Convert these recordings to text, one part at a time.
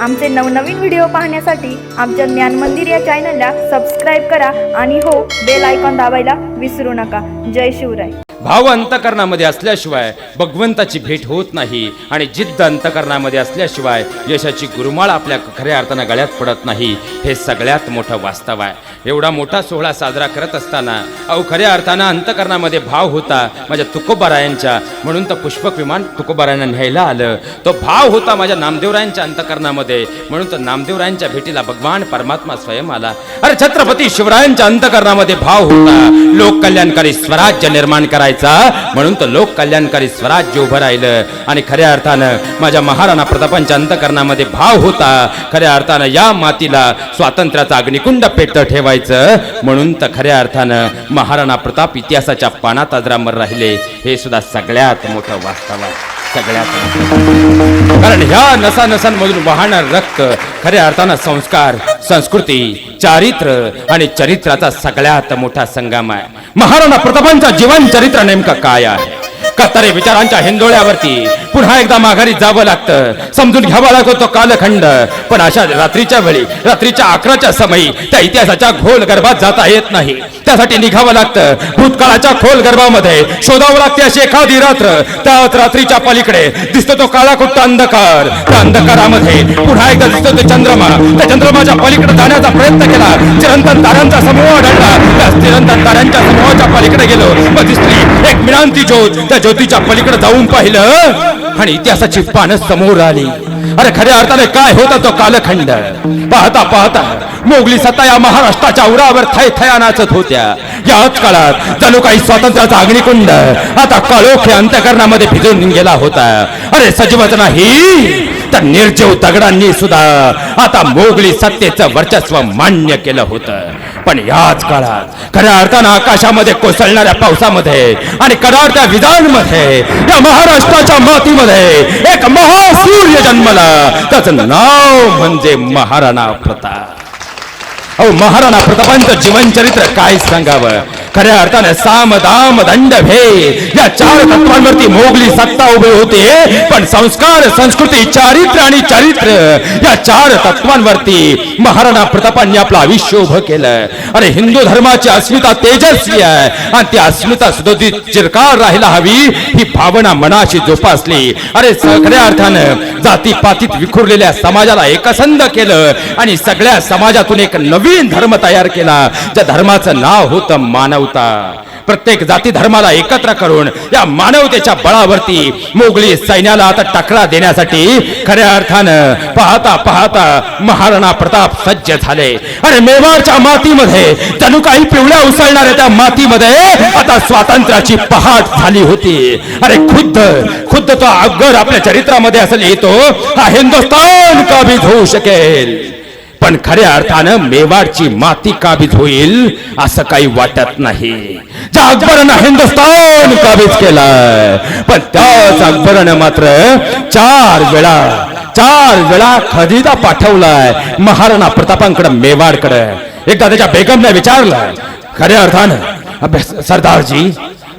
आमचे नवनवीन व्हिडिओ पाहण्यासाठी आमच्या ज्ञान मंदिर या चॅनलला सबस्क्राईब करा आणि हो बेल आयकॉन दाबायला विसरू नका. जय शिवराय. भाव अंतकरणामध्ये असल्याशिवाय भगवंताची भेट होत नाही आणि जिद्द अंतकरणामध्ये असल्याशिवाय यशाची गुरुमाळ आपल्या खऱ्या अर्थानं गळ्यात पडत नाही. हे सगळ्यात मोठं वास्तव आहे. एवढा मोठा सोहळा साजरा करत असताना अहो खऱ्या अर्थानं अंतकरणामध्ये भाव होता माझ्या तुकोबारायांच्या. म्हणून तर पुष्पक विमान तुकोबारायांना न्यायला आलं. तो भाव होता माझ्या नामदेवरायांच्या अंतकरणामध्ये. म्हणून तर नामदेवरायांच्या भेटीला भगवान परमात्मा स्वयं आला. अरे छत्रपती शिवरायांच्या अंतकरणामध्ये भाव होता. लोक कल्याणकारी स्वराज्य निर्माण करायचा म्हणून तर लोक कल्याणकारी स्वराज्य उभं राहिलं. आणि खऱ्या अर्थानं माझ्या महाराणा प्रतापांच्या अंतकरणामध्ये भाव होता. खऱ्या अर्थानं या मातीला स्वातंत्र्याचा अग्निकुंड पेट ठेवायचं. म्हणून तर खऱ्या अर्थानं महाराणा प्रताप इतिहासाच्या पानात अजरामर राहिले. हे सुद्धा सगळ्यात मोठं वास्तव आहे. सगळ्यात कारण ह्या नसा नसांमधून वाहणार रक्त खऱ्या अर्थानं संस्कार संस्कृती चारित्र आणि चरित्राचा सगळ्यात मोठा संगम आहे. महाराणा प्रतापांचा जीवन चरित्र नेमकं काय आहे? कत्तारे विचारांच्या हिंदोळ्यावरती पुन्हा एकदा माघारी जावं लागतं. समजून घ्यावा लागतो तो कालखंड. पण अशा रात्रीच्या वेळी रात्रीच्या अकराच्या समयी त्या इतिहासाच्या खोल गर्भात जाता येत नाही. त्यासाठी निघावं लागतं. भूतकाळाच्या खोल गर्भामध्ये शोधावं लागते अशी एखादी रात्र. त्याच रात्रीच्या पलीकडे दिसतो तो काळाकुट्ट अंधकार. त्या अंधकारामध्ये पुन्हा एकदा दिसतो तो चंद्रमा. त्या चंद्रमाच्या पलीकडे जाण्याचा प्रयत्न केला. चिरंतन ताऱ्यांचा समूह आढळला. त्या चिरंतन ताऱ्यांच्या समूहाच्या पलीकडे गेलो. मग दिसली एक मिळांती ज्योत त्या ज्योतीच्या पलीकडे जाऊन पाहिलं आणि इतिहासाची पानं समोर आली. अरे खऱ्या अर्थाने काय होता तो कालखंड? पाहता पाहता मोगली सत्ता या महाराष्ट्राच्या उरावर थय थया नाचत होत्या. याच काळात जणू काही स्वातंत्र्याचा अग्निकुंड आता काळोखे अंतकरणामध्ये भिजून गेला होता. अरे सजीवच नाही तर निर्जीव दगडांनी सुद्धा आता मोगली सत्तेचं वर्चस्व मान्य केलं होतं. पण याच काळात खऱ्या अर्थानं आकाशामध्ये कोसळणाऱ्या पावसामध्ये आणि कडाडत्या विजांमध्ये या महाराष्ट्राच्या मातीमध्ये एक महासूर्य जन्मला. त्याचं नाव म्हणजे महाराणा प्रताप. अहो महाराणा प्रतापांचं जीवनचरित्र काय सांगावं. खऱ्या अर्थाने साम दाम दंड भेद या चार तत्वांवरती मोगली सत्ता उभी होते. पण संस्कार संस्कृती चारित्र्य आणि चारित्र्य या चार तत्वांवरती महाराणा प्रतापांनी आपलं आयुष्य उभं केलं. अरे हिंदू धर्माची अस्मिता तेजस्वी आहे. आणि ती अस्मिता सुद्धा चिरकाळ राहायला हवी ही भावना मनाशी जोपासली. अरे खऱ्या अर्थानं जातीपातीत विखुरलेल्या समाजाला एकसंध केलं आणि सगळ्या समाजातून एक नवीन धर्म तयार केला. ज्या धर्माचं नाव होतं मानवता. प्रत्येक जाती धर्माला एकत्र करून या मानवतेच्या बळावरती मोगली सैन्याला आता टकरा देण्यासाठी खऱ्या अर्थानं पाहता पाहता महाराणा प्रताप सज्ज झाले. आणि मेवाडच्या मातीमध्ये जणू काही पिवळ्या उसळणाऱ्या त्या मातीमध्ये आता स्वातंत्र्याची पहाट झाली होती. अरे खुद्द खुद्द तो अफगर आपल्या चरित्रामध्ये असं लिहितो हा हिंदुस्थान काबीज होऊ शकेल? पण खऱ्या अर्थानं मेवाडची माती काबीज होईल असं काही वाटत नाही. ज्या अकबरानं हिंदुस्थान काबीज केलाय. पण त्याच अकबरानं मात्र चार वेळा चार वेळा खदिदा पाठवलाय महाराणा प्रतापांकडे मेवाडकडे. एकदा त्याच्या बेगमने विचारलं खऱ्या अर्थानं सरदारजी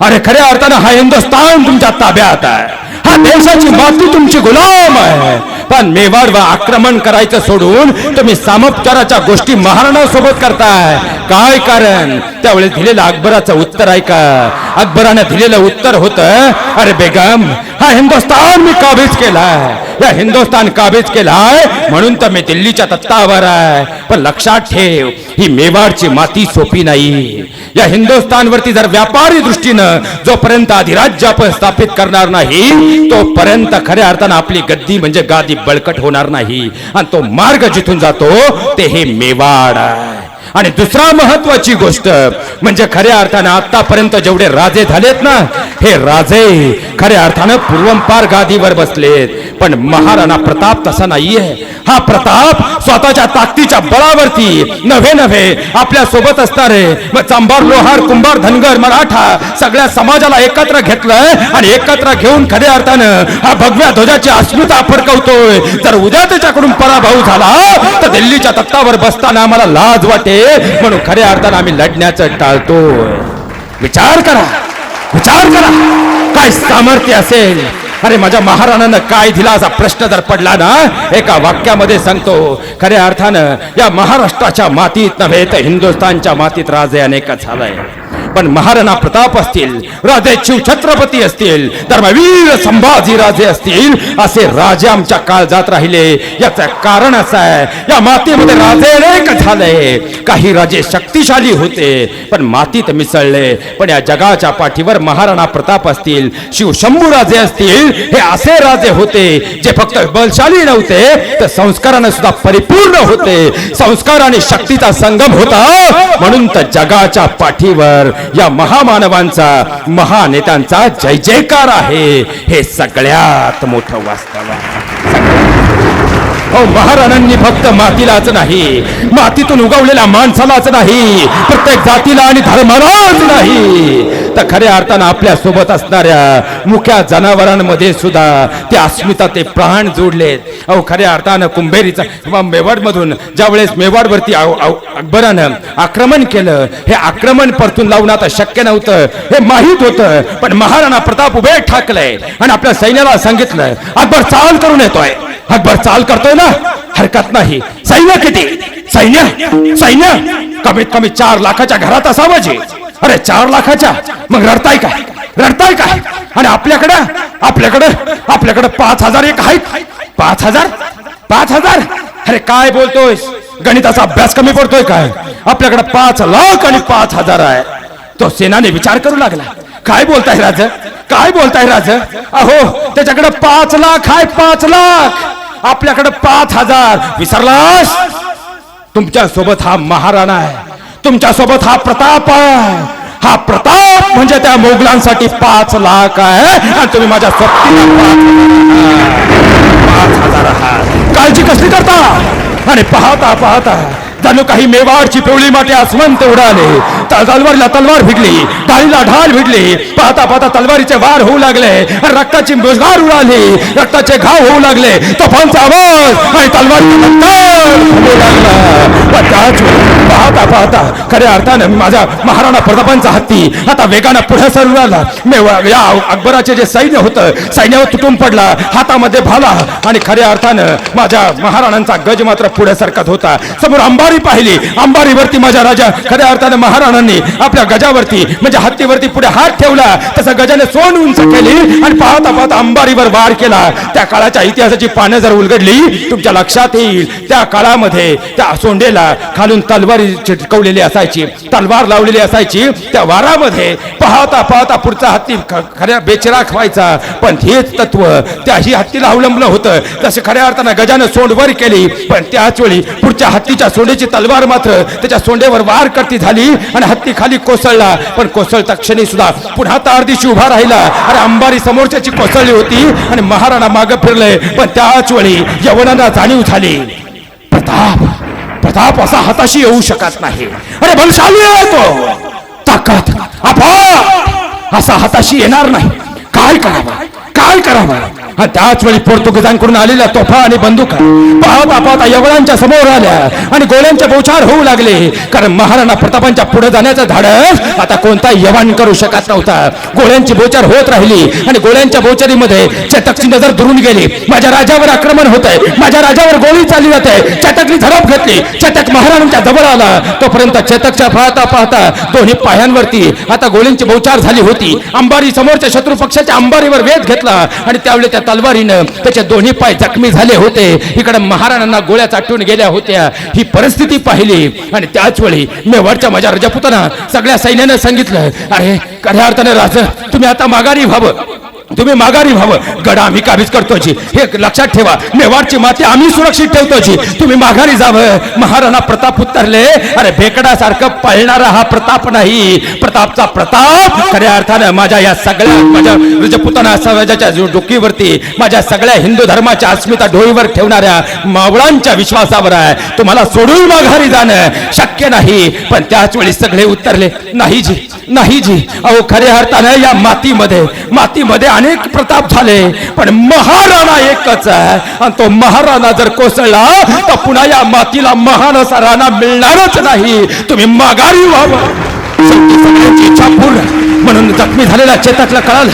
अरे खऱ्या अर्थानं हा हिंदुस्थान तुमच्या ताब्यात आहे. हा देशाची माती तुमची गुलाम आहे. पण मेवाड व आक्रमण करायचं सोडून तुम्ही सामोपचाराच्या गोष्टी महाराणासोबत करताय. काय कारण? त्यावेळेस दिलेलं अकबराचं उत्तर ऐका. अकबराने दिलेलं उत्तर होतं अरे बेगम हा हिंदुस्थान मी काबीज केलाय. या हिंदुस्थान काबीज केला म्हणून तर मी दिल्लीच्या तत्तावर आहे. पण लक्षात ठेव ही मेवाडची माती सोपी नाही. या हिंदुस्थानवरती जर व्यापारी दृष्टीनं जोपर्यंत अधिराज्य आपण स्थापित करणार नाही तोपर्यंत खऱ्या अर्थानं आपली गद्दी म्हणजे गादी बळकट होणार नाही. आणि तो मार्ग जिथून जातो ते हे मेवाड आहे. आणि दुसरा महत्वाची गोष्ट म्हणजे खऱ्या अर्थानं आतापर्यंत जेवढे राजे झालेत ना हे राजे खऱ्या अर्थानं पूर्वंपार गादीवर बसलेत. पण महाराणा प्रताप तसा नाहीये. हा प्रताप स्वतःच्या ताकदीच्या बळावरती नव्हे नव्हे आपल्यासोबत असणारे मग चांभार लोहार कुंभार धनगर मराठा सगळ्या समाजाला एकत्र घेतलंय आणि एकत्र घेऊन खऱ्या अर्थानं हा भगव्या ध्वजाची अस्मिता फडकवतोय. जर उद्या त्याच्याकडून पराभव झाला तर दिल्लीच्या तत्तावर बसताना आम्हाला लाज वाटे म्हणून खऱ्या अर्थानं आम्ही लढण्याचं टाळतोय. विचार करा. विचार करा. काय सामर्थ्य असेल? अरे माझ्या महाराणानं काय दिला असा प्रश्न जर पडला ना एका वाक्यामध्ये सांगतो. खऱ्या अर्थानं या महाराष्ट्राच्या मातीत नव्हे तर हिंदुस्थानच्या मातीत राजे अनेक झालाय. पण महाराणा प्रताप असतील राजे शिव छत्रपती असतील धर्मवीर संभाजी राजे असतील असे राजे आमच्या काळजात राहिले. याचं कारण असं आहे या मातीमध्ये राजे अनेक झाले. काही राजे शक्तिशाली होते पण मातीत मिसळले. पण या जगाच्या पाठीवर महाराणा प्रताप असतील शिवशंभू राजे असतील हे असे राजे होते जे फक्त बलशाली नव्हते तर संस्काराने सुद्धा परिपूर्ण होते. संस्कार आणि शक्तीचा संगम होता म्हणून तर जगाच्या पाठीवर या महामानवांचा महानेत्यांचा जय जयकार आहे. हे सगळ्यात मोठं वास्तव आहे. अहो महाराणांनी फक्त मातीलाच नाही. मातीतून उगवलेल्या माणसालाच नाही. प्रत्येक जातीला आणि धर्मालाच नाही. तर खऱ्या अर्थानं आपल्यासोबत असणाऱ्या मुख्या जनावरांमध्ये सुद्धा ते अस्मिता ते प्राण जोडलेत. अहो खऱ्या अर्थानं कुंभेरीचा किंवा मेवाडमधून ज्यावेळेस मेवाडवरती अकबरानं आक्रमण केलं हे आक्रमण परतून लावणं आता शक्य नव्हतं. हे माहीत होतं पण महाराणा प्रताप उभे ठाकलंय आणि आपल्या सैन्याला सांगितलं अकबर चाल करून येतोय. अकबर चाल करतोय ना? हरकत नाही. सैन्य किती? सैन्य? सैन्य? कमीत कमी चार लाखाच्या घरात असावं जे. अरे चार लाखाच्या? मग रडताय काय रडताय काय आणि आपल्याकडं? आपल्याकडं? आपल्याकडं पाच हजार एक आहेत. पाच हजार? पाच हजार? अरे काय बोलतोयस? गणिताचा अभ्यास कमी पडतोय काय? आपल्याकडे पाच लाख आणि पाच हजार आहे. तो सेनाने विचार करू लागला. काय बोलताय राज? काय बोलताय राज? अहो त्याच्याकडे पाच लाख आहे पाच लाख! आपल्याकडे पाच हजार. विसरलास? तुमच्यासोबत हा महाराणा आहे. तुमच्यासोबत हा प्रताप आहे. हा प्रताप म्हणजे त्या मोगलांसाठी पाच लाख आहे. आणि तुम्ही माझ्या पाच पाच हजार आहात. काळजी कसली करता? आणि पाहता पाहता. जणू काही मेवाडची पिवळी माटी आसमंत उडाले. तलवारीला तलवार भिडली ढाळीला ढाल भिडली. पाहता पाहता तलवारीचे वार होऊ लागले. रक्ताची मुजगार उडाली. रक्ताचे घाव होऊ लागले. तोफांचा आवाज आणि तलवारीचा पाहता पाहता खऱ्या अर्थानं माझा महाराणा प्रतापांचा हत्ती. आता वेगानं पुढे सरू लागला या अकबराचे जे सैन्य होतं सैन्यावर तुटून पडला हातामध्ये भाला. आणि खऱ्या अर्थानं माझ्या महाराणांचा गज मात्र पुढे सरकत होता. समोर अंबारी पाहिली. अंबारीवरती माझ्या राजा खऱ्या अर्थाने महाराणांनी आपल्या गजावरती म्हणजे हत्तीवरती पुढे हात ठेवला. तसं गजाने सोन उंच केली आणि पाहता पाहता अंबारीवर वार केला. त्या काळाच्या इतिहासाची पानं जर उलगडली तुमच्या लक्षात येईल. त्या काळामध्ये त्या सोंडेला खालून तलवारी चिटकवलेली असायची तलवार लावलेली असायची. त्या वारामध्ये पाहता पाहता पुढचा हत्ती खऱ्या बेचिराख व्हायचा. पण हेच तत्व त्याही हत्तीला अवलंबलं होतं. तसे खऱ्या अर्थानं गजानं सोंड वर केली पण त्याच वेळी पुढच्या हत्तीच्या सोंडे त्याची तलवार मात्र त्याच्या सोंडेवर वार करती झाली आणि हत्ती खाली कोसळला. पण कोसळता क्षणी सुद्धा पुन्हा तारदिशी उभा राहिला. आणि अंबारी समोरच्याची कोसळली होती आणि महाराणा मागे फिरले. पण त्याच वेळी यवनांना जाणीव झाली. प्रताप प्रताप असा हाताशी येऊ शकत नाही. अरे बलशाली आहे तो. ताकद आपा असा हाताशी येणार नाही. काय करावं? काय करावं? हा त्याच वेळी पोर्तुगीजांकडून आलेल्या तोफा आणि बंदुका पाहता पाहता यवळांच्या समोर आल्या आणि गोळ्यांचे बोछार होऊ लागले. कारण महाराणा प्रतापांच्या पुढे जाण्याचं धाडस आता कोणता यवान करू शकत नव्हता. गोळ्यांची बोचार होत राहिली आणि गोळ्यांच्या बोचारीमध्ये चेतकची नजर दुरून गेली. माझ्या राजावर आक्रमण होत आहे माझ्या राजावर गोळी चालली जाते. चेतकनी झडप घेतली. चेतक महाराणांच्या जवळ आला. तोपर्यंत चेतकच्या पाहता पाहता दोन्ही पायांवरती आता गोळ्यांची बोचार झाली होती. अंबारी समोरच्या शत्रू पक्षाच्या अंबारीवर वेध घेतला आणि त्यावेळी त्या तलवारीनं त्याचे दोन्ही पाय जखमी झाले होते. इकडे महाराणांना गोळ्या चाटून गेल्या होत्या. ही परिस्थिती पाहिली. आणि त्याच वेळी मेवाडच्या माझ्या रजापुतांना सगळ्या सैन्यानं सांगितलं अरे खऱ्या अर्थाने राज तुम्ही आता माघारी व्हावं. तुम्ही माघारी व्हावं. गड आम्ही काबीज करतो जी हे लक्षात ठेवा. मेवाडची माती आम्ही सुरक्षित ठेवतो जी तुम्ही माघारी जावं. महाराणा प्रताप उतरले. अरे भेकडासारखं पळणारा हा प्रताप नाही. प्रतापचा प्रताप खऱ्या अर्थानं माझ्या या सगळ्या माझ्या रजपुताना समाजाच्या डोकीवरती माझ्या सगळ्या हिंदू धर्माच्या अस्मिता डोळीवर ठेवणाऱ्या मावळांच्या विश्वासावर आहे. तुम्हाला सोडून माघारी जाणं शक्य नाही. पण त्याच वेळी सगळे उतरले. नाही जी नाही जी. अहो खऱ्या अर्थानं या मातीमध्ये मातीमध्ये अनेक प्रताप झाले पण महाराणा एकच आहे. आणि तो महाराणा जर कोसळला तर पुन्हा या मातीला महान असा राणा मिळणारच नाही. तुम्ही माघारी व्हावं. सगळ्यांची इच्छा पूर्ण म्हणून जखमी झालेल्या चेतकला कळालं.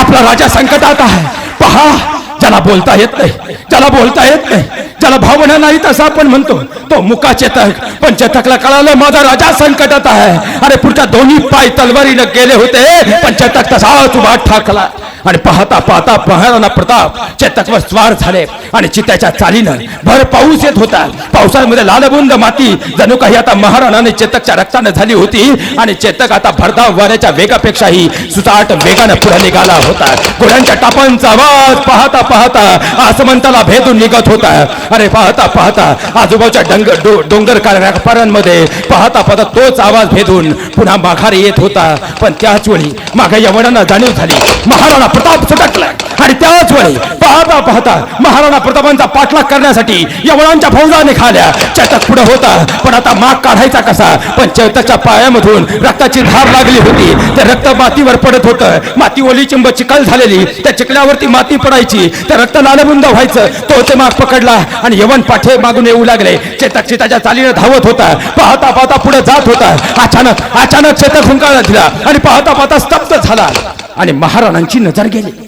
आपला राजा संकटात आहे. पहा ज्याला बोलता येत नाही ज्याला बोलता येत नाही ज्याला भावना नाही तसं आपण म्हणतो तो मुका चेतक. पण चेतकला कळालं माझा राजा संकटात आहे. अरे पुढच्या दोन्ही पाय तलवारीनं गेले होते पण चेतक तसाच उभा ठाकला. आणि पाहता पाहता पहाडांना प्रताप चेतकवर स्वार झाले आणि चित्याच्या चालीनं भर पाऊस येत होता. पावसामध्ये लालबुंद माती जणू काही आता महाराणाने चेतकच्या रक्तानं झाली होती आणि चेतक आता भरधाव वाऱ्याच्या वेगापेक्षाही सुसाट वेगानं पुढे निघाला होता. घोड्यांच्या टापांचा आवाज पाहता पाहता आसमंताला भेदून निघत होता. अरे पाहता पाहता आजूबाजूच्या डंग डोंगर पारांमध्ये पाहता पाहता तोच आवाज भेदून पुन्हा माघारी येत होता. पण त्याच वेळी मागे यवनांना जाणीव झाली. महाराणा प्रताप सटकला आणि त्याच वेळी पाहता पाहता महाराणा प्रतापांचा पाठलाग करण्यासाठी यवनांच्या फौजाने खाल्या चेतक पुढे होता पण आता माग काढायचा कसा? पण चेतकच्या पायामधून रक्ताची धार लागली होती. ते रक्त मातीवर पडत होतं. माती ओली चिंब चिखल झालेली. त्या चिखल्यावरती माती पडायची. त्या रक्त लालबुंद व्हायचं. तो ते माग पकडला आणि यवन पाठे मागून येऊ लागले. चेतक चिताच्या चालीनं धावत होता. पाहता पाहता पुढे जात होता. अचानक अचानक चेतक हुंकाळला दिला आणि पाहता पाहता स्तब्ध झाला. आणि महाराणांची नजर गेली.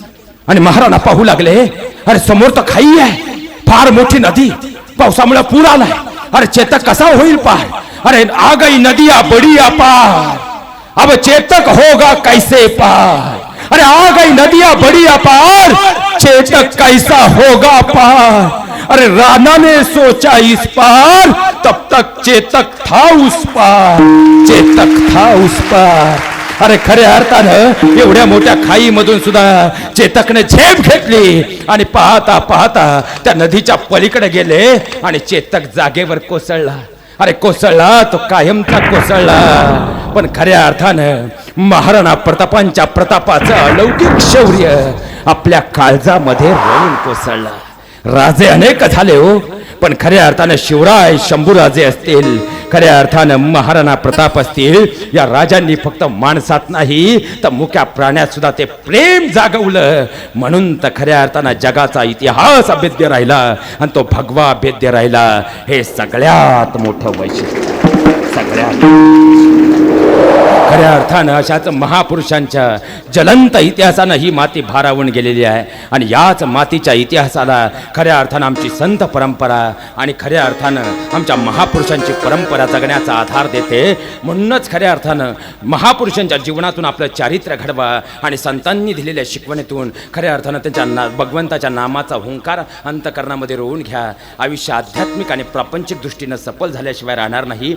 आणि महाराणा पाहू लागले अरे समोर तर खाई आहे. फार मोठी नदी. पावसामुळे पूर आलाय. अरे चेतक कसा होईल पार? अरे आ गई नदिया बडिया पार. अब चेतक होगा कैसे पार? अरे आ गई नदिया बडिया पार. चेतक कैसा होगा पार? अरे राणा ने सोचा इस पार तब तक चेतक था उस पार. चेतक था उस पार. अरे खऱ्या अर्थानं एवढ्या मोठ्या खाईमधून सुद्धा चेतकने झेप घेतली आणि पाहता पाहता त्या नदीच्या पलीकडे गेले आणि चेतक जागेवर कोसळला. अरे कोसळला तो कायमचा कोसळला. पण खऱ्या अर्थानं महाराणा प्रतापांच्या प्रतापाचं अलौकिक शौर्य आपल्या काळजामध्ये रोवून कोसळला. राजे अनेक झाले हो. पण खऱ्या अर्थानं शिवराय शंभूराजे असतील खऱ्या अर्थानं महाराणा प्रताप असतील या राजांनी फक्त माणसात नाही तर मुक्या प्राण्यात सुद्धा ते प्रेम जागवलं. म्हणून तर खऱ्या अर्थानं जगाचा इतिहास अभेद्य राहिला आणि तो भगवा अभेद्य राहिला. हे सगळ्यात मोठं वैशिष्ट्य. सगळ्यात. खऱ्या अर्थानं अशाच महापुरुषांच्या ज्वलंत इतिहासानं ही माती भारावून गेलेली आहे. आणि याच मातीच्या इतिहासाला खऱ्या अर्थानं आमची संत परंपरा आणि खऱ्या अर्थानं आमच्या महापुरुषांची परंपरा जगण्याचा आधार देते. म्हणूनच खऱ्या अर्थानं महापुरुषांच्या जीवनातून आपलं चारित्र्य घडवा आणि संतांनी दिलेल्या शिकवणीतून खऱ्या अर्थानं त्यांच्या ना भगवंताच्या नामाचा हुंकार अंतकरणामध्ये रोवून घ्या. आयुष्य आध्यात्मिक आणि प्रापंचिक दृष्टीनं सफल झाल्याशिवाय राहणार नाही.